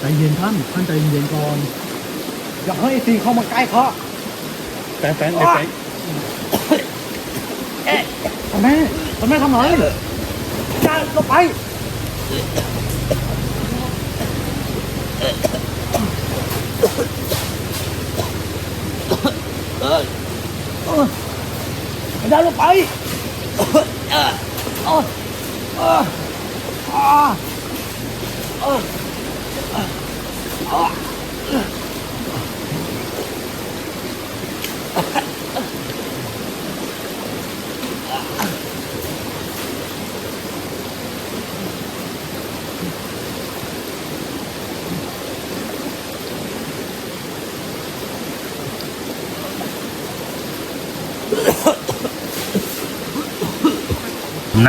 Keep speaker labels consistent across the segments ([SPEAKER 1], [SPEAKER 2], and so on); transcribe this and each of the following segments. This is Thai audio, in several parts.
[SPEAKER 1] ใจเย็นท่านท่านใจเย็นก่อน
[SPEAKER 2] อย่าให้ไอ้สิ่งเข้ามาใกล้เขา
[SPEAKER 1] แฟนแฟนไอ้แฟน
[SPEAKER 2] ทำไมทำไมทำหน่อยอย่าลงไปไม่ได้ลงไปเออเออเออเออเออ
[SPEAKER 1] น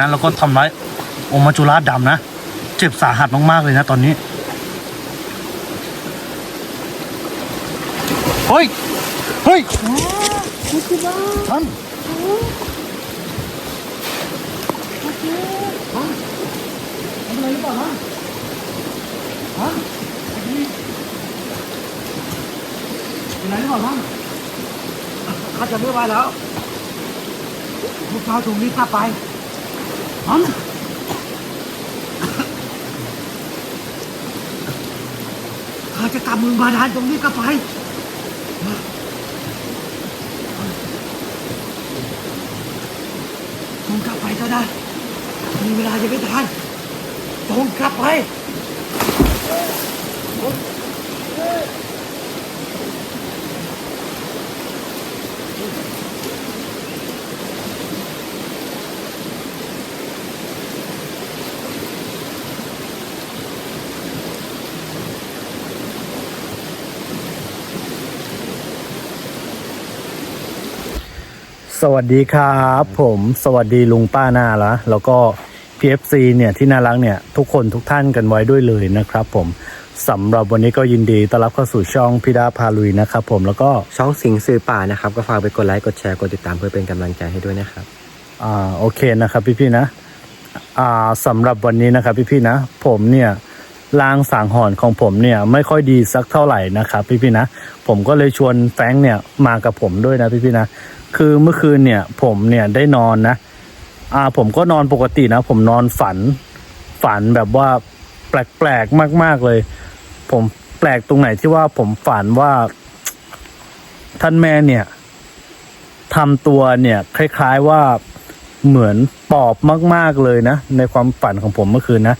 [SPEAKER 1] ะแล้วก็ทำร้ายอมัจจุราดำนะ เจ็บสาหัสมาก ๆ เลยนะตอนนี้ เฮ้ย เฮ้ยท่านทำอะไรหรือเปล่าฮะฮะเป็นไรหรือเปล่าท่าน
[SPEAKER 2] ข้าจะไม่ไหวแล้วพวกเราถูกนี้ข้าไป
[SPEAKER 1] ท่าน
[SPEAKER 2] ข้าจะกลับเมืองบาดาลตรงนี้ก็ไปจ งกลับไปก็ได้มีเวลาจะไม่ทันตรงกลับไป
[SPEAKER 1] สวัสดีครับผมสวัสดีลุงป้าหน้าละแล้วก็ PFC เนี่ยที่น่ารักเนี่ยทุกคนทุกท่านกันไว้ด้วยเลยนะครับผมสำหรับวันนี้ก็ยินดีต้อนรับเข้าสู่ช่องพิดาพาลุยนะครับผมแล้วก็
[SPEAKER 3] ช่องสิงสื่อป่านะครับก็ฝากไปกดไลค์กดแชร์กดติดตามเพื่อเป็นกำลังใจให้ด้วยนะครับ
[SPEAKER 1] อ่าโอเคนะครับพี่ๆนะอ่าสำหรับวันนี้นะครับพี่ๆนะ ผมเนี่ยลางสางหอนของผมเนี่ยไม่ค่อยดีสักเท่าไหร่นะครับพี่ๆนะ ผมก็เลยชวนแฟรงค์เนี่ยมากับผมด้วยนะพี่ๆนะ คือเมื่อคืนเนี่ย ผมเนี่ยได้นอนนะ อ่าผมก็นอนปกตินะ ผมนอนฝัน ฝันแบบว่าแปลกๆมาก ๆเลย ผมแปลกตรงไหนที่ว่าผมฝันว่าท่านแม่เนี่ยทำตัวเนี่ย คล้าย ๆว่าเหมือนปอบมาก ๆเลยนะ ในความฝันของผมเมื่อคืนนะ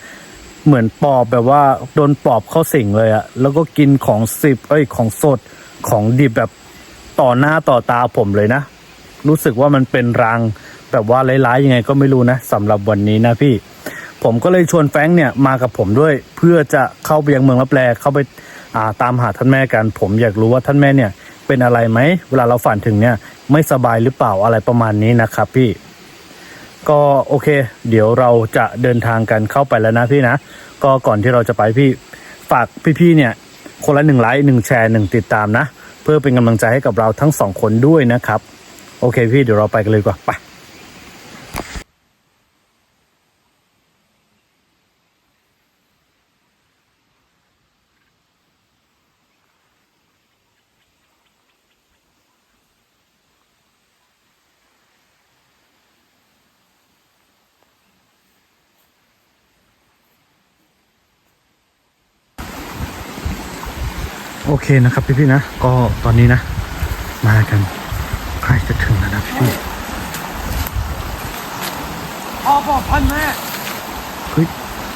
[SPEAKER 1] เหมือนปอบแบบว่าโดนปอบเข้าสิงเลยอะแล้วก็กินของสิบเอ้ยของสดของดิบแบบต่อหน้าต่อตาผมเลยนะ รู้สึกว่ามันเป็นรังแบบว่าร้ายๆยังไงก็ไม่รู้นะสำหรับวันนี้นะพี่ ผมก็เลยชวนแฟงเนี่ยมากับผมด้วย เพื่อจะเข้าไปยังเมืองรับแลเข้าไปอ่าตามหาท่านแม่กัน ผมอยากรู้ว่าท่านแม่เนี่ย เป็นอะไรไหมเวลาเราฝันถึงเนี่ย ไม่สบายหรือเปล่าอะไรประมาณนี้นะครับพี่ ก็โอเค เดี๋ยวเราจะเดินทางกันเข้าไปแล้วนะพี่นะก็ก่อนที่เราจะไปพี่ฝากพี่ๆเนี่ย คนละหนึ่งไลค์หนึ่งแชร์หนึ่งติดตามนะ เพื่อเป็นกำลังใจให้กับเราทั้งสองคนด้วยนะครับ โอเคพี่เดี๋ยวเราไปกันเลยกว่าไปโอเคนะครับพี่ๆนะ ก็ตอนนี้นะ มากัน ล้จะถึงแล้วนะพี่
[SPEAKER 2] พ่อบอกท่านแม่
[SPEAKER 1] ๆเฮ้ย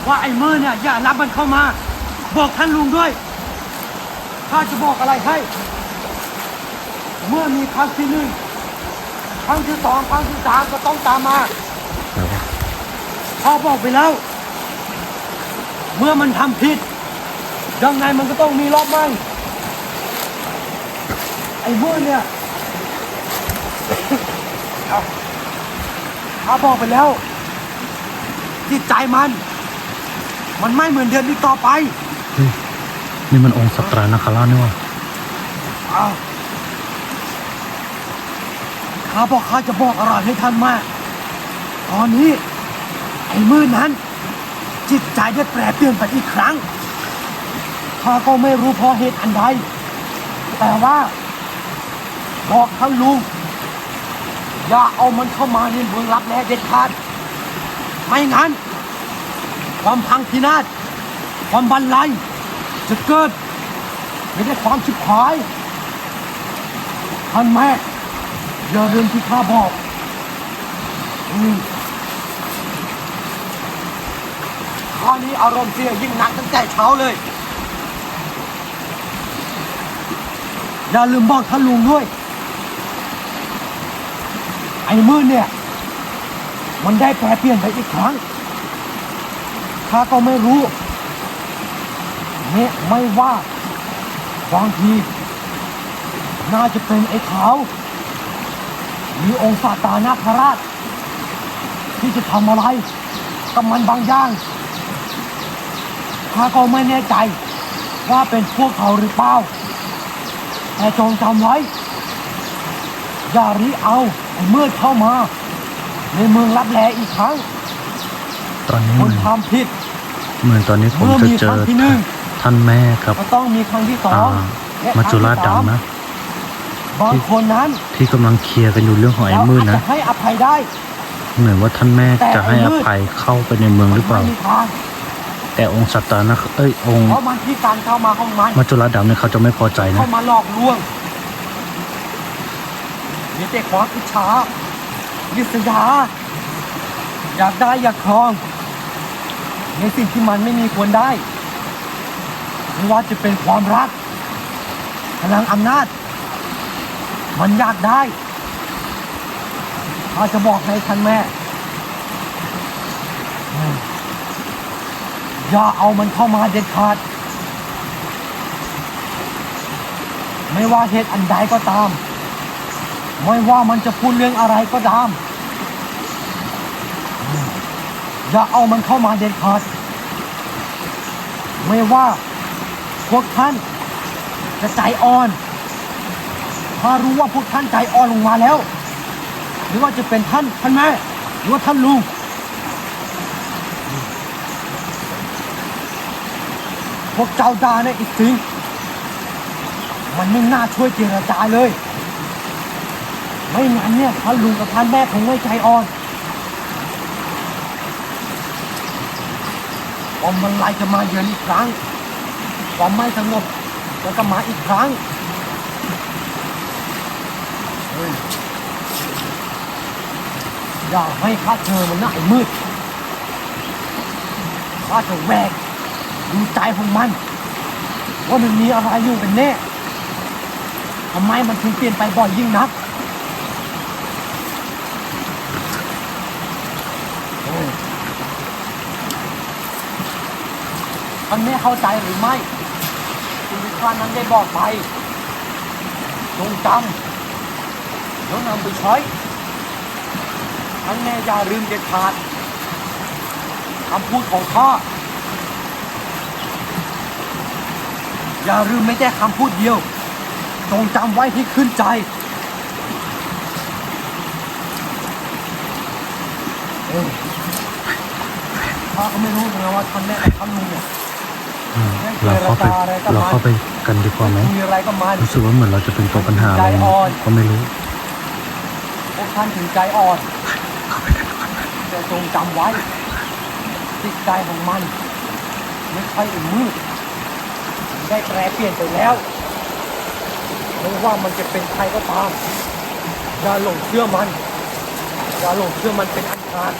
[SPEAKER 2] ว่าไอ้เมื่อเนี่ยอย่ารับมันเข้ามา บอกท่านลุงด้วยข้าจะบอกอะไรให้ เมื่อมีครั้งที่หนึ่งครั้งที่สองครั้งที่สามก็ต้องตามมา
[SPEAKER 1] แล้วก็
[SPEAKER 2] พ่อบอกไปแล้ว เมื่อมันทำผิดยังไงมันก็ต้องมีรอบมั่งไอ้เมื่อเนี่ย เอาข้าบอกไปแล้ว จิตใจมัน มันไม่เหมือนเดิมอีกต่อไป
[SPEAKER 1] นี่มันองค์สัตรานาคราชนี่หว่า
[SPEAKER 2] เอาข้าบอกข้าจะบอกอะไรให้ท่านมาก ตอนนี้ ไอ้มือนั้น จิตใจได้แปรเปลี่ยนไปอีกครั้งข้าก็ไม่รู้เพราะเหตุอันใดแต่ว่า บอกท่านลุง อย่าเอามันเข้ามาในเมืองรับแลเด็ดขาด ไม่งั้น ความพังพินาศ ความบันไลจะเกิดไม่ได้ความชิบหายท่านแม่อย่าลืมที่ข้าบอกอืมข้านี้อารมณ์เสียยิ่งหนักตั้งแต่เช้าเลย อย่าลืมบอกท่านลุงด้วย มืดเนี่ย มันได้แปรเปลี่ยนไปอีกครั้งข้าก็ไม่รู้เนี่ยไม่ว่าบางทีน่าจะเป็นไอ้ขาวหรือองค์ซาตานาคราช ที่จะทำอะไรกับมันบางอย่างข้าก็ไม่แน่ใจว่าเป็นพวกเขาหรือเปล่า แต่จงจำไว้ อย่าริเอา ไอ้มืดเข้ามา ในเมืองรับแลอีกครั้ง
[SPEAKER 1] ตอนนี้
[SPEAKER 2] ค
[SPEAKER 1] เหมื
[SPEAKER 2] น
[SPEAKER 1] อน
[SPEAKER 2] ทำผิด
[SPEAKER 1] เหมือนตอนนี้ผม
[SPEAKER 2] เมื่อ
[SPEAKER 1] จะ
[SPEAKER 2] มี
[SPEAKER 1] เจ
[SPEAKER 2] ครั้
[SPEAKER 1] อง
[SPEAKER 2] ที่หนึ่ง
[SPEAKER 1] ท่านแม่ครับ
[SPEAKER 2] ก็ต้องมีครั้งที่สอ
[SPEAKER 1] อ่าง
[SPEAKER 2] และ
[SPEAKER 1] มัจจุราช
[SPEAKER 2] ครั้งที่สม
[SPEAKER 1] ดำนะ
[SPEAKER 2] บางคนนั้น
[SPEAKER 1] ที่กำลังเคลียร์กันอยู่เรื่องของไอ้
[SPEAKER 2] เรา
[SPEAKER 1] มืด
[SPEAKER 2] อาจ
[SPEAKER 1] นะ
[SPEAKER 2] จะให้อภัยได้
[SPEAKER 1] เหมือนว่าท่านแม่
[SPEAKER 2] แต่
[SPEAKER 1] จะให้
[SPEAKER 2] ไอ้
[SPEAKER 1] อ
[SPEAKER 2] มืด
[SPEAKER 1] ภัยเข้าไปในเมืองหรือเปล่า
[SPEAKER 2] ไม่มีทาง
[SPEAKER 1] แต่องค์สัตตานะเอ้ยองค์
[SPEAKER 2] เพราะมันที่การเข้ามาของมัน
[SPEAKER 1] มัจจุราชดำเนี่ยเขาจะไม่พอใจนะ
[SPEAKER 2] เข้ามาหลอกลวง มีแต่ความอิจฉาลิษยา อยากได้อยากครอง ในสิ่งที่มันไม่มีควรได้ไม่ว่าจะเป็นความรัก พลังอำนาจ มันอยากได้ข้าจะบอกให้ท่านแม่ อย่าเอามันเข้ามาเด็ดขาด ไม่ว่าเหตุอันใดก็ตาม ไม่ว่ามันจะพูดเรื่องอะไรก็ตาม อย่าเอามันเข้ามาเด็ดขาด ไม่ว่าพวกท่านจะใจอ่อน ถ้ารู้ว่าพวกท่านใจอ่อนลงมาแล้ว หรือว่าจะเป็นท่านท่านแม่หรือว่าท่านลุงพวกเจ้าดาเนี่ยอีกสิ่งมันไม่น่าช่วยเจรจาเลย ไม่งั้นเนี่ยท่านลุงกับท่านแม่คงไม่ใจอ่อนความมันลายจะมาเยือนอีกครั้งความไม่สงบจะก็มาอีกครั้งเฮ้ยอย่าให้ข้าเจอมันหน้าไอ้มืดข้าจะแหวกดูใจของมัน ว่ามันมีอะไรอยู่เป็นแน่ทำไมมันถึงเปลี่ยนไปบ่อยยิ่งนักโอ้ย ท่านไม่เข้าใจหรือไม่ คุณวิชานั้นได้บอกไปจงจำแล้วนำไปใช้ท่านแม่อย่าลืมเด็ดขาดคำพูดของข้าอย่าลืมไม่แต่คำพูดเดียว จงจำไว้ที่ขึ้นใจเออข้าก็ไม่รู้นะว่าท่านแม่ท่านลุงเนี่ย
[SPEAKER 1] เราเข้าไปเราเข้าไปกันดีกว่าไหม
[SPEAKER 2] มีอะไรก็มา
[SPEAKER 1] รู้สึกว่าเหมือนเราจะเป็นตัวปัญหาอะไรนะก็ไม่รู้
[SPEAKER 2] พวกท่านถึงใจอ่อนแต่จงจำไว้จิตใจของมัน ไม่ใช่ไอ้มืดได้แปรเปลี่ยนไปแล้วไม่ว่ามันจะเป็นใครก็ตามอย่าหลงเชื่อมันอย่าหลงเชื่อมันเป็นอันขาด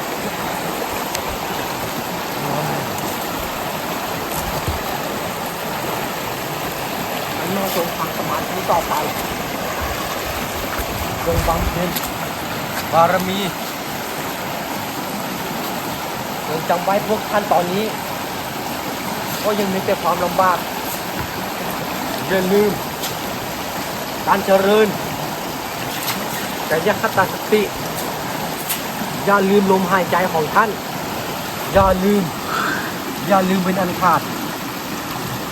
[SPEAKER 2] อันนอจงฟังสมาธิต่อไปจงบำเพ็ญบารมีจงจำไว้พวกท่านตอนนี้ ก็ยังมีแต่ความลำบากอย่าลืม การเจริญแต่ยัคตาสติ อย่าลืมลมหายใจของท่าน อย่าลืม อย่าลืมเป็นอันขาด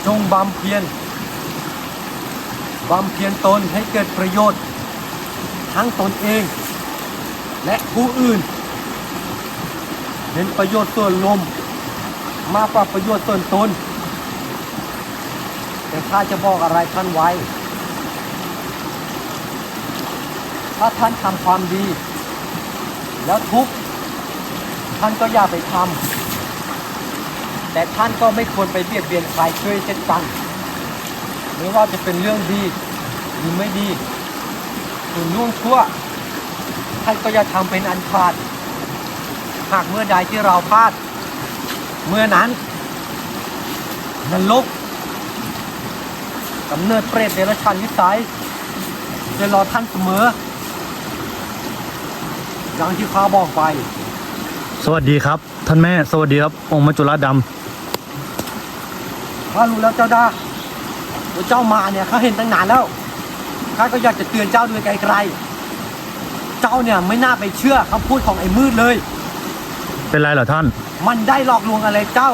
[SPEAKER 2] จงบำเพ็ญ บำเพ็ญตนให้เกิดประโยชน์ ทั้งตนเอง และผู้อื่นเห็นประโยชน์ส่วนรวมมากกว่าประโยชน์ส่วนตน แต่ข้าจะบอกอะไรท่านไว้ ถ้าท่านทำความดี แล้วทุกท่านก็อย่าไปทำแต่ท่านก็ไม่ควรไปเบียดเบียนใครช่วยเช่นกัน ไม่ว่าจะเป็นเรื่องดีหรือไม่ดีหรือล่วงชั่วท่านก็อย่าทำเป็นอันขาด หากเมื่อใดที่เราพลาด เมื่อนั้นนรกกำเนิดเปรตเดรัจฉานวิสัยจะรอท่านเสมออย่างที่ข้าบอกไป
[SPEAKER 1] สวัสดีครับ ท่านแม่ สวัสดีครับ องค์มัจจุราชด
[SPEAKER 2] ข้ารู้แล้วเจ้าดา ว่าเจ้ามาเนี่ยข้าเห็นตั้งนานแล้วข้าก็อยากจะเตือนเจ้าด้วยไกลๆ เจ้าเนี่ยไม่น่าไปเชื่อคำพูดของไอ้มืดเลยำ
[SPEAKER 1] เป็นไรเหรอท่าน
[SPEAKER 2] มันได้หลอกลวงอะไรเจ้า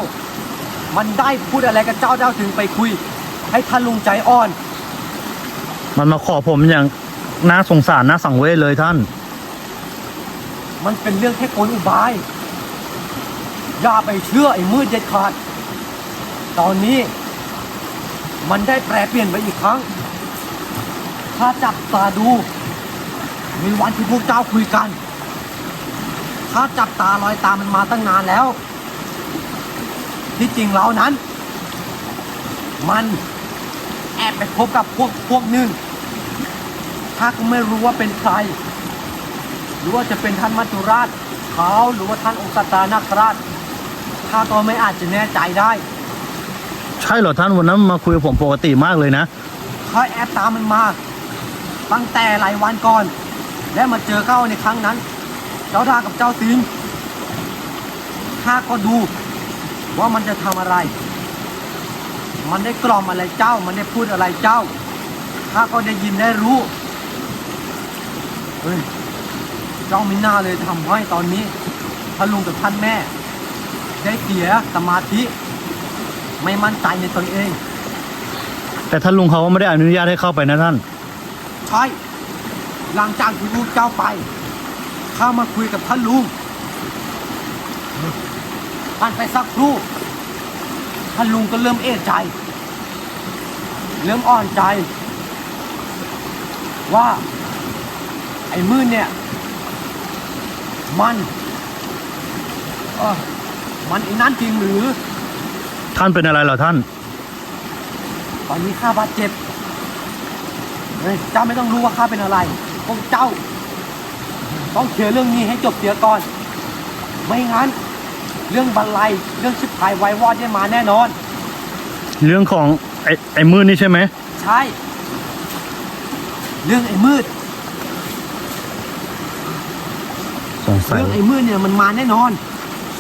[SPEAKER 2] มันได้พูดอะไรกับเจ้าเจ้าถึงไปคุย ให้ท่านลุงใจอ่อน
[SPEAKER 1] มันมาขอผมอย่างน่าสงสารน่าสังเวชเลยท่าน
[SPEAKER 2] มันเป็นเรื่องแค่กลอุบาย อย่าไปเชื่อไอ้มืดเด็ดขาด ตอนนี้ มันได้แปรเปลี่ยนไปอีกครั้ง ถ้าจับตาดู มีวันที่พวกเจ้าคุยกัน ถ้าจับตาลอยตามมันมาตั้งนานแล้ว ที่จริงแล้วนั้น มันแอบไปพบกับพวกพวกหนึ่ง ถ้าก็ไม่รู้ว่าเป็นใคร หรือว่าจะเป็นท่านมัจจุราชเขาหรือว่าท่านองค์สตานาคราชข้าก็ไม่อาจจะแน่ใจได้
[SPEAKER 1] ใช่เหรอท่านวันนั้นมาคุยกับผมปกติมากเลยนะ
[SPEAKER 2] ข้าแอบตามมันมา ตั้งแต่หลายวันก่อน และมาเจอเข้าในครั้งนั้น เจ้าดากับเจ้าสิงห์ข้าก็ดูว่ามันจะทำอะไร มันได้กล่อมอะไรเจ้า มันได้พูดอะไรเจ้า ข้าก็ได้ยินได้รู้ เฮ้ย เจ้าไม่น่าเลยทำให้ตอนนี้ท่านลุงกับท่านแม่ ได้เสียสมาธิ ไม่มั่นใจในตนเอง
[SPEAKER 1] แต่ท่านลุงเขาก็ไม่ได้อนุญาตให้เข้าไปนะท่าน
[SPEAKER 2] ใช่ หลังจากที่ลูกเจ้าไป ข้ามาคุยกับท่านลุงท่านไปสักครู่ ท่านลุงก็เริ่มเอะใจ เริ่มอ่อนใจ ว่า ไอ้มืดเนี่ย มันเออมันไอ้นั่นจริงหรือ
[SPEAKER 1] ท่านเป็นอะไรเหรอท่าน
[SPEAKER 2] ตอนนี้ข้าบาดเจ็บเฮ้ยเจ้าไม่ต้องรู้ว่าข้าเป็นอะไรพวกเจ้า ต้องเคลียร์เรื่องนี้ให้จบเสียก่อน ไม่งั้น เรื่องบันไลเรื่องชิบหายไวายวอดได้มาแน่นอน
[SPEAKER 1] เรื่องของไอ้ไอ้มือนี่ใช่ไหม
[SPEAKER 2] ใช่ เรื่องไอ้มืด
[SPEAKER 1] สงสัย
[SPEAKER 2] เรื่องไอ้มืดเนี่ยมันมาแน่นอน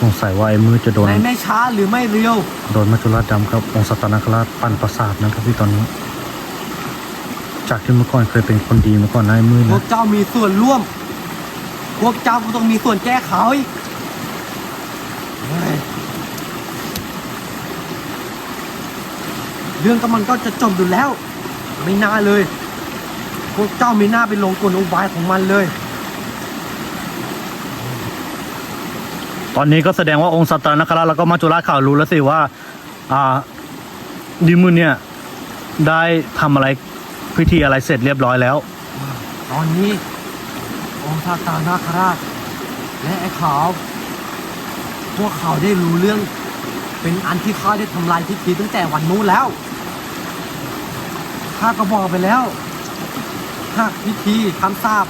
[SPEAKER 1] สงสัยว่าไอ้มือจะโดน
[SPEAKER 2] ในไม่ช้าหรือไม่เร็ว
[SPEAKER 1] โดนมัจจุราชดำครับองค์สตานาคราชปั่นประสาทนะครับพี่ตอนนี้ จากที่เมื่อก่อนเคยเป็นคนดีเมื่อก่อนนายมือ
[SPEAKER 2] พว
[SPEAKER 1] นะ
[SPEAKER 2] กเจ้ามีส่วนร่วม พวกเจ้าก็ต้องมีส่วนแก้ไขเฮ้ยเรื่องก็มันก็จะจบอยู่แล้ว ไม่น่าเลย พวกเจ้าไม่น่าไปลงกลอุบายของมันเลย
[SPEAKER 1] ตอนนี้ก็แสดงว่าองค์สตานคราชแล้วก็มัจจุราชข่าวรู้แล้วสิว่า อ่าดิมือเนี่ย ได้ทำอะไรพิธีอะไรเสร็จเรียบร้อยแล้ว
[SPEAKER 2] ตอนนี้ องค์ทาตานาคราช และไอ้ขาว พวกเขาได้รู้เรื่อง เป็นอันที่ข้าได้ทำลายพิธีตั้งแต่วันนู้นแล้วข้าก็บอกไปแล้วหากพิธีคำสาป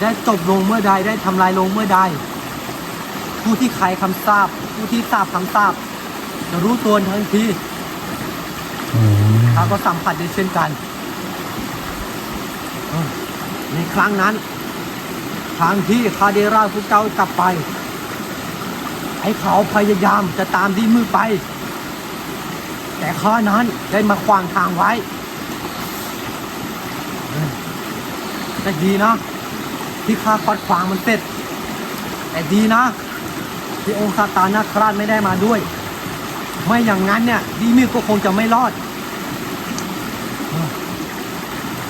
[SPEAKER 2] ได้จบลงเมื่อใดได้ทำลายลงเมื่อใด ผู้ที่ใครคำสาปผู้ที่สาบคำสาปจะรู้ตัวทันทีข้าก็สัมผัสได้เช่นกันเออในครั้งนั้น ทางที่คาเดราพวกเจ้ากลับไป ไอ้เขาพยายามจะตามดีมือไป แต่ข้านั้นได้มาขวางทางไว้เออแต่ดีนะ ที่ข้าขัดขวางมันเสร็จ แต่ดีนะ ที่องค์ซาตานาคราชไม่ได้มาด้วย ไม่อย่างนั้นเนี่ยดีมือก็คงจะไม่รอดเออ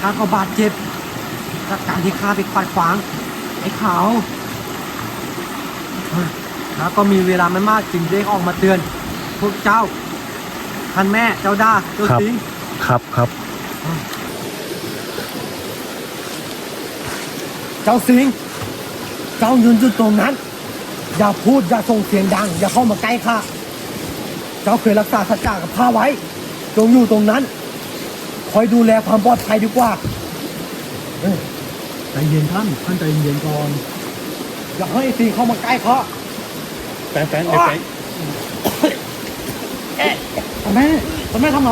[SPEAKER 2] ข้าก็บาดเจ็บจากการที่ข้าไปขัดขวาง ไอ้ขาวเฮ้ยแล้วก็มีเวลาไม่มากจึงได้ออกมาเตือน พวกเจ้าท่านแม่เจ้าด้าเจ้า
[SPEAKER 1] ครับ
[SPEAKER 2] สิงห์
[SPEAKER 1] ครับครับ
[SPEAKER 2] เจ้าสิงห์เจ้ายืนอยู่ตรงนั้น อย่าพูดอย่าส่งเสียงดัง อย่าเข้ามาใกล้ข้าเจ้าเคยรักษาสัจจะกับข้าไว้ จงอยู่ตรงนั้น คอยดูแลความปลอดภัยดีกว่า
[SPEAKER 1] ใจเย็นท่านท่านใจเย็นก่อน
[SPEAKER 2] อย่าให้ไอ้สิงห์เข้ามาใกล้ข้า
[SPEAKER 1] แฟนแฟนเดี๋ยวแฟน
[SPEAKER 2] เอ๊ะทำไมทำไมทำไร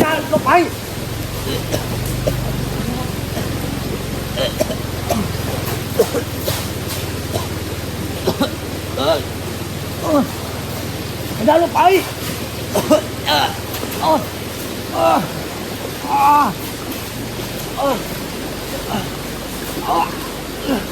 [SPEAKER 2] อย่าลงไปอย่าลงไป เออเออเออเออเออ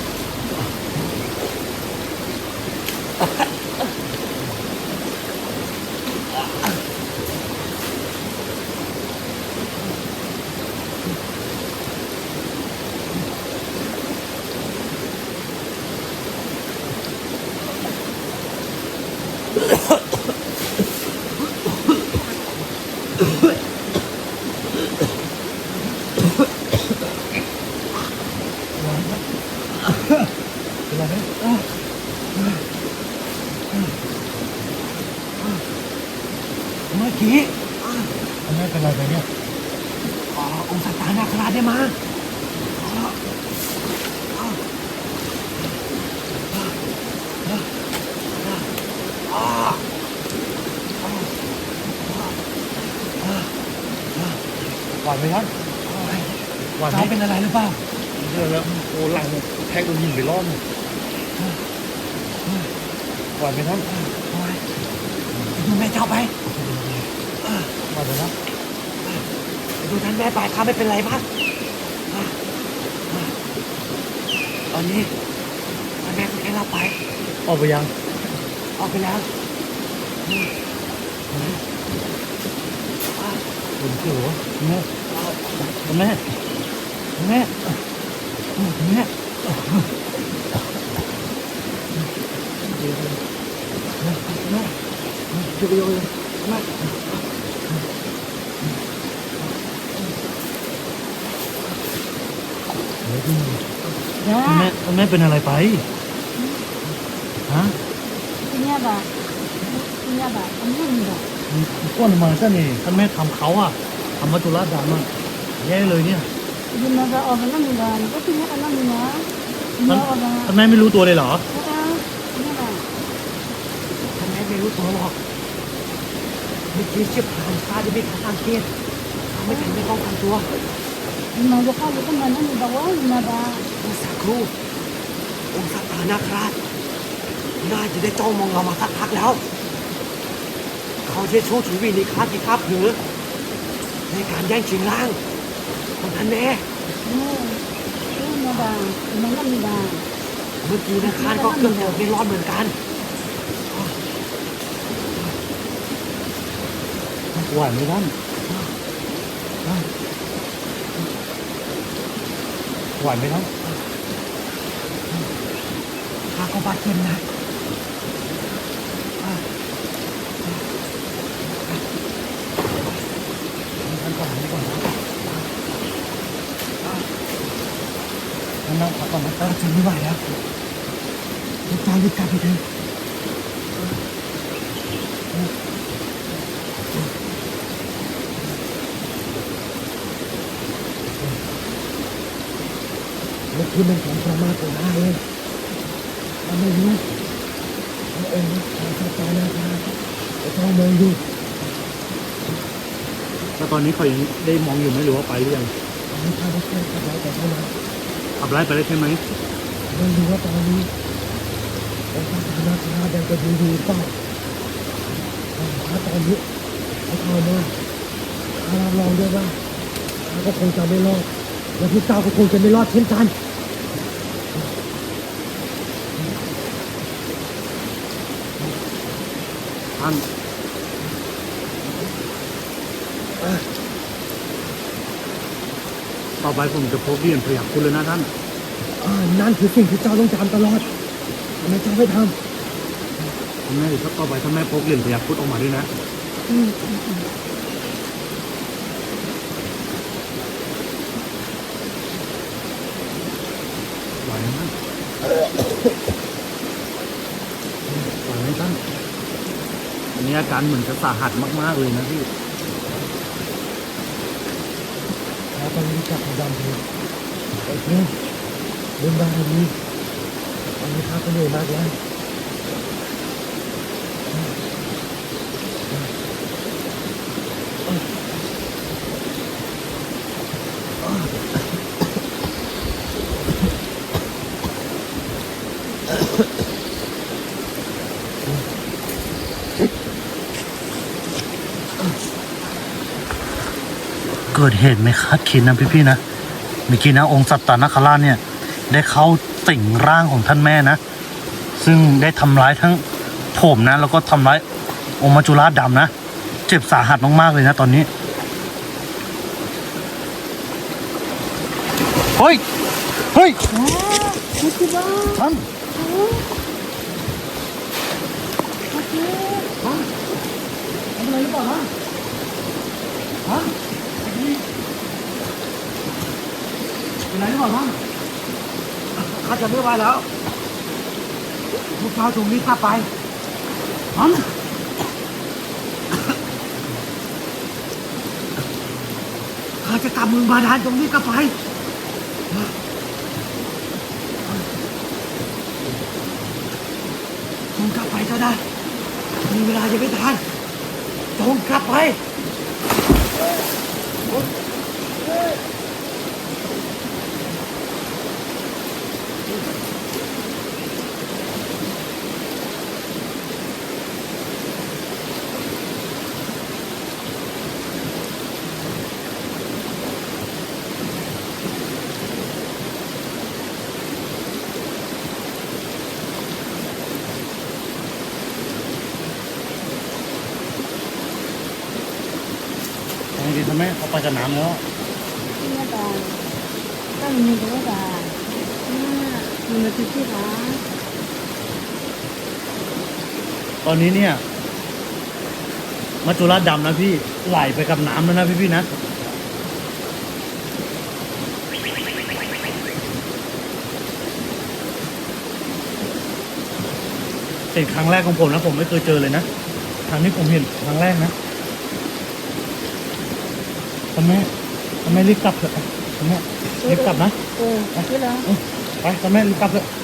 [SPEAKER 2] เมื่อกี้
[SPEAKER 1] ไม่เป็นไรไปเนี่ย
[SPEAKER 2] อ่าองค์สัตตานาคราชได้มาห วานไหมท่าน
[SPEAKER 1] หวานไหม
[SPEAKER 2] เจ้าเป็นอะไรหรือเปล่า
[SPEAKER 1] เดี๋ยวแล้วโอ้หลังแทงโดนยิงไปรอบหนึ่งหวานไหมท่าน
[SPEAKER 2] โอ้ยไปดูแม่เจ้าไป
[SPEAKER 1] หวานไหมนะ
[SPEAKER 2] ไปดูท่านแม่ไปข้าไม่เป็นไรบ้างตอนนี้ท่านแม่คุณแค่เราไป
[SPEAKER 1] ออกไปยัง
[SPEAKER 2] ออกไปแล้ว
[SPEAKER 1] ผมเชื่อวะ แม่แม่แม่แม่
[SPEAKER 2] ช่วยไปโยนแม่
[SPEAKER 1] แม่แม่เป็นอะไรไปฮะ
[SPEAKER 4] Punya ba? Punya ba? Amun ba?
[SPEAKER 1] ก้อนมาซะนี่ท่านแม่ทำเขาอะทำมัจจุราชดำอะ แย่เลยเนี่ย
[SPEAKER 4] Di na ba oba na nila? Ko punya alam niya. Punya oba.
[SPEAKER 1] ท่านแม่ไม่รู้ตัวเลยเหรอ
[SPEAKER 4] Ah, punya ba?
[SPEAKER 2] ท่านแม่ไม่รู้ตัวหรอกเมื่อกี้เชือกผ่านข้าจะไม่ทันสังเกตข้าไม่ทันได้ป้องกันตัว
[SPEAKER 4] Di na ba ka ko man ani ba wa na ba?
[SPEAKER 2] องค์สักครู่องค์สัตตานาคราชน่าจะได้จ้องมองเรามาสักพักแล้ว เขาใช้โชว์ชีวิตในคาที่ข้าเผลอในการแย่งชิงร่าง ของท่านแม่
[SPEAKER 4] Oh. Punya ba? Punya na nila.
[SPEAKER 2] เมื่อกี้นะคานก็เกือบจะไม่รอดเหมือนกัน
[SPEAKER 1] หวไหมท่านหวไหมท่าน
[SPEAKER 2] ข้าก็บาดเจ็บนะ
[SPEAKER 1] ท่านก่อนท่านก่อน ท่านนั่งพักก่อนนะ
[SPEAKER 2] เราจะไม่ไหวแล้วลูกเจ้ารีบกลับไปเถอะเมื่อคืนเป็นของประมาทของข้าเองข้าไม่รู้พระองทางสตานาคาจะต้องมองดู
[SPEAKER 1] แล้วตอนนี้เขายังได้มองอยู่ไหมหรือว่าไปหรือยัง
[SPEAKER 2] ตอนนี้ข้าได้แค่ขับไล่แต่เท่านั้น
[SPEAKER 1] ขับไล่ไปได้ใช่ไหม
[SPEAKER 2] ไม่รู้ว่าตอนนี้องค์สตานาคายังจะดูดูเปล่าถ้าตอนนี้เขาเข้ามาข้ารับรองด้วยว่าข้าก็คงจะไม่รอดและพี่เจ้าก็คงจะไม่รอดเช่นกัน
[SPEAKER 1] ไปผมจะพบเรียนพยาคุณเลยนะท่าน
[SPEAKER 2] อ่านั่นคือสิ่งที่เจ้าต้องจำตลอดทำไมเจ้าไม่ทำ
[SPEAKER 1] ทำไมถ้าต่อไปท่าแม่พบเรียนพยาคุณออกมาด้วยนะไหวไหมไหฝ่านอันนี้อาการเหมือนจะสาหัสมาก ๆ เลยนะพี่
[SPEAKER 2] แล้วตอนนี้จับดำเลยโอเคเดินได้ดีตอนนี้ข้าก็ เกิ
[SPEAKER 1] ดเหตุไม่คาดคิดนะพี่ๆนะเมื่อกี้นะองค์สัตตานคราชเนี่ย ได้เข้าสิงร่างของท่านแม่นะ ซึ่งได้ทำร้ายทั้งผมนะ แล้วก็ทำร้ายองค์มัจจุราชดำนะ เจ็บสาหัสมากๆเลยนะตอนนี้ เฮ้ย เฮ้ยท่าน
[SPEAKER 2] ทำอะไรหรือเปล่าฮะฮะ เป็นไรหรือเปล่าฮะข้าจะไม่ไหวแล้วพวกเจ้าตรงนี้ข้าไปฮะข้าจะกลับเมืองบาดาลตรงนี้ก็ไปจงกลับไปก็ได้ มีเวลาจะไม่ทันจงกลับไป
[SPEAKER 1] ทำไมดี ทำไมเขาไปกับน้ำแล้ว
[SPEAKER 4] ที่นี่ตาตั้งมีก็ว่าตาอ่ามันมาที่ที่ร้าน
[SPEAKER 1] ตอนนี้เนี่ย มัจจุราชดำนะพี่ไหลไปกับน้ำแล้วนะพี่ๆนะเป็นครั้งแรกของผมนะ ผมไม่เคยเจอเลยนะครั้งนี้ผมเห็นครั้งแรกนะทำไมทำไมรีบกลับเถอะทำไมรีบกลับนะ
[SPEAKER 4] เออที่ร้าน
[SPEAKER 1] ไปทำไมรีบกลับเถอะ